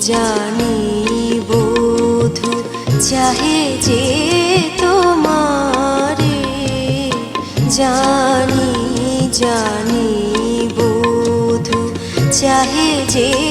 জানি বোধু চাহে যে তোমারে। জানি জানি বোধু চাহে যে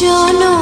you no